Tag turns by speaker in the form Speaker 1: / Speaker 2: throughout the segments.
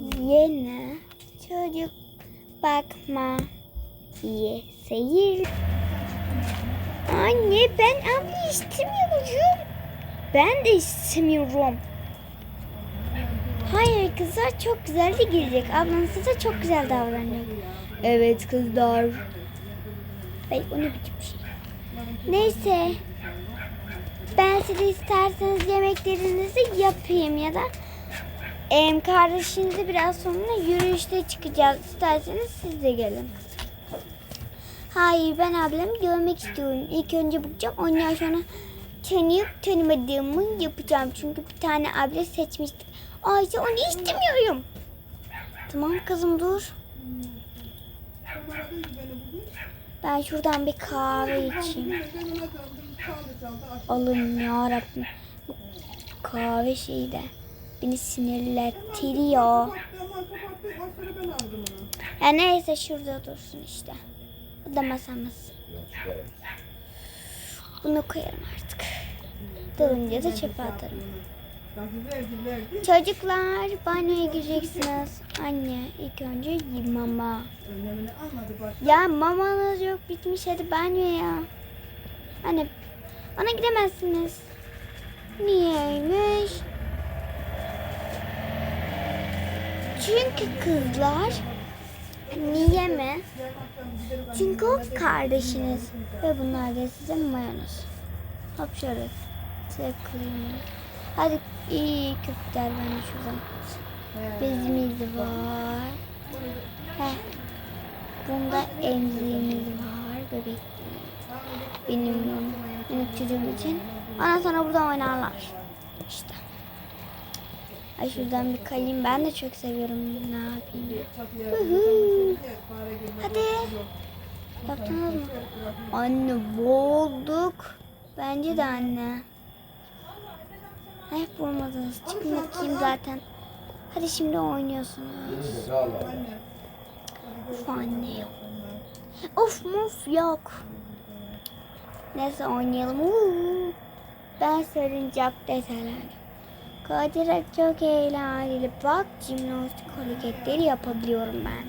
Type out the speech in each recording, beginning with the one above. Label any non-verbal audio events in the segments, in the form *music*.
Speaker 1: Yeni çocuk bakma iyi seyir. Anne ben abla istemiyorum. Ben de istemiyorum. Hayır kızlar çok güzel de gelecek. Ablan size çok güzel davranacak. Evet kızlar. Ay o ne biçim şey. Neyse. Ben size isterseniz yemeklerinizi yapayım ya da em, kardeşinizi biraz sonra yürüyüşte çıkacağız. İsterseniz siz de gelin. Hayır ben ablamı görmek istiyorum. İlk önce bakacağım ondan sonra tanıyıp tanımadığımı yapacağım. Çünkü bir tane abla seçmiştik. Ayşe onu istemiyorum. Tamam kızım dur. Ben şuradan bir kahve içeyim. Allah'ım ya Rabbim. Kahve şeyi de beni sinirlendiriyor. Ya neyse şurada dursun işte. Bu da masamız. Bunu koyarım artık. Dolunca da çöpe atarım. Çocuklar banyoya gireceksiniz. Anne ilk önce mama. Ya mamanız yok bitmiş hadi banyoya. Anne ona gidemezsiniz. Niyeymiş? Çünkü kızlar niye mi? Çünkü o kardeşiniz ve bunlar da size mayonez. Hop şöyle tıklayayım. Hadi iyi köfteler ben de şuradan. Bezimiz var. Heh. Bunda emziğimiz var. Bebek. Benim minik çocuğum için. Ondan sonra buradan oynarlar. İşte. Ay şuradan bir kayayım. Ben de çok seviyorum. Ne yapayım? Huhu. Hadi. Yaptınız mı? Anne boğulduk. Bence de anne. Hep vurmadınız. Çıkın bakayım zaten. Hadi şimdi oynuyorsunuz. Of anne yok. Of muf yok. Neyse oynayalım. Uuu. Ben sarıncak deseler. Kaydırak çok eğlenceli. Bak jimnastik hareketleri yapabiliyorum ben.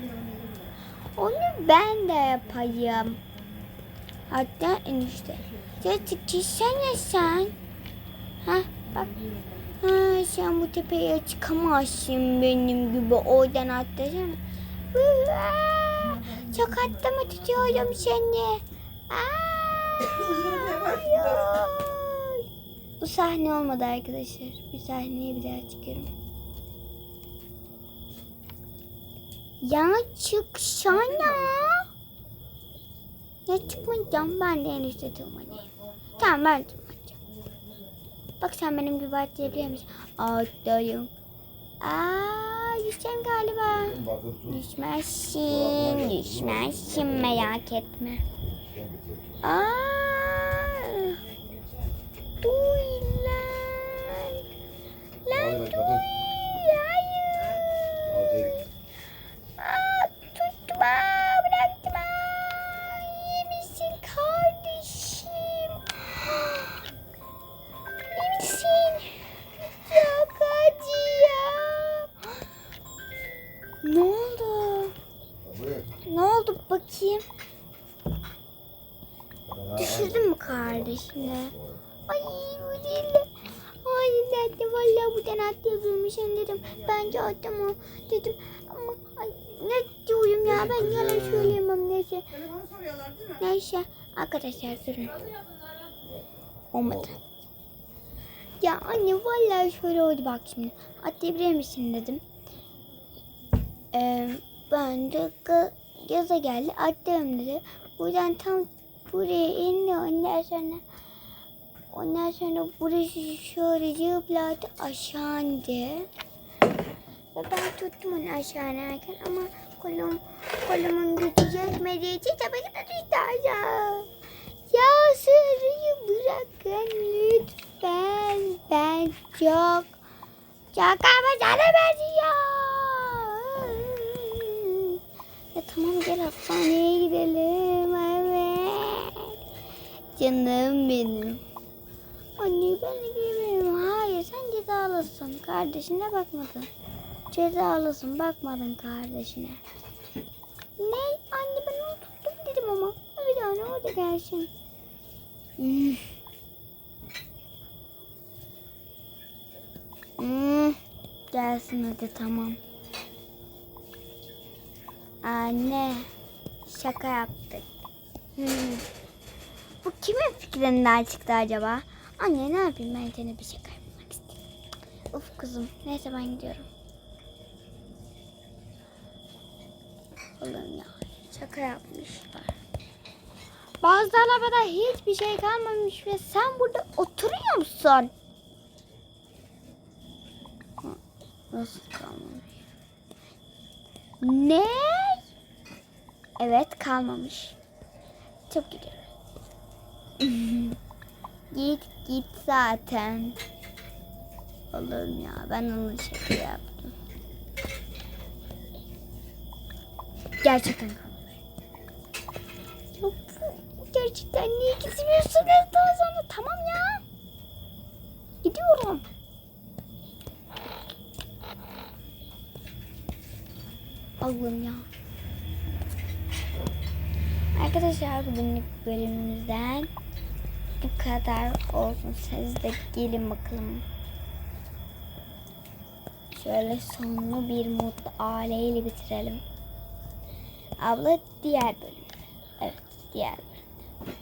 Speaker 1: Onu ben de yapayım. Hatta enişte. Ya çıksana sen. Ha bak. Ha sen bu tepeye çıkamazsın benim gibi. Oradan atlasana. Çok mı tutuyorum seni. Aa! Bu sahne olmadı arkadaşlar. Bir sahneye bir daha çıkıyorum. Ya çıksana. Ya çıkmayacağım ben de en üstte tırmanayım. Tamam ben tırmanacağım. Bak sen benim gibi atlayabiliyor musun? Atlayayım. Aa, düşeceğim galiba. Düşmezsin, düşmezsin merak etme. Aa, duy Ne oldu bakayım? Düşürdün mü kardeşini? Ay bu değil. Ay zaten valla buradan atlayabilmişim dedim. Bence atlama dedim. Ama ay, ne diyorum ya ben yalan söyleyemem neyse. Neyse arkadaşlar durun. Olmadı. Ya anne vallahi şöyle oldu bak şimdi. Atlayabilir misin dedim. Ee, ben ga- gaza geldi atlarım dedi. Buradan tam buraya indi ondan sonra ondan sonra burası şöyle zıpladı aşağı indi. Ve ben tuttum onu aşağı inerken ama kolum, kolumun gücü yetmediği için tabii ki de düştü aşağı. Ya sırrıyı bırakın lütfen. Ben çok çok ama sana benziyor. Ya tamam gel hastaneye gidelim. Evet. Canım benim. Anne ben de gidelim. Hayır sen cezalısın. Kardeşine bakmadın. Cezalısın bakmadın kardeşine. Ne? Anne ben onu tuttum dedim ama. Bir tane o da gelsin. Hmm. Hmm. Gelsin hadi tamam. Anne şaka yaptık. Hmm. Bu kimin fikrinden çıktı acaba? Anne ne yapayım ben sana bir şaka yapmak istedim. Of kızım neyse ben gidiyorum. Oğlum ya şaka yapmışlar. Bazı arabada hiçbir şey kalmamış ve sen burada oturuyor musun? Nasıl kalmamış? Ne? Evet kalmamış. Çok gidiyorum. *laughs* git git zaten. Oğlum ya ben onun şaka yaptım. Gerçekten kalmamış. Gerçekten niye gitmiyorsun daha sonra? Tamam ya. Gidiyorum. Allah'ım ya. Arkadaşlar bugünlük bölümümüzden bu kadar olsun. Siz de gelin bakalım. Şöyle sonlu bir mutlu aileyle bitirelim. Abla diğer bölüm. Evet diğer bölüm.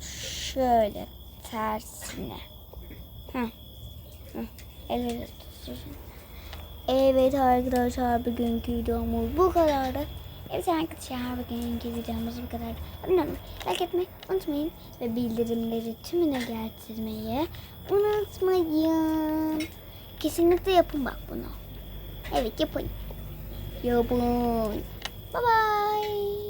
Speaker 1: Şöyle tersine. Hı. Hı. Elleri tutsun. Evet arkadaşlar bugünkü videomuz bu kadardı. Evet arkadaşlar bugünkü videomuz bu kadar. Abone olmayı, like etmeyi unutmayın. Ve bildirimleri tümüne getirmeyi unutmayın. Kesinlikle yapın bak bunu. Evet yapın. Yapın. Bye bye.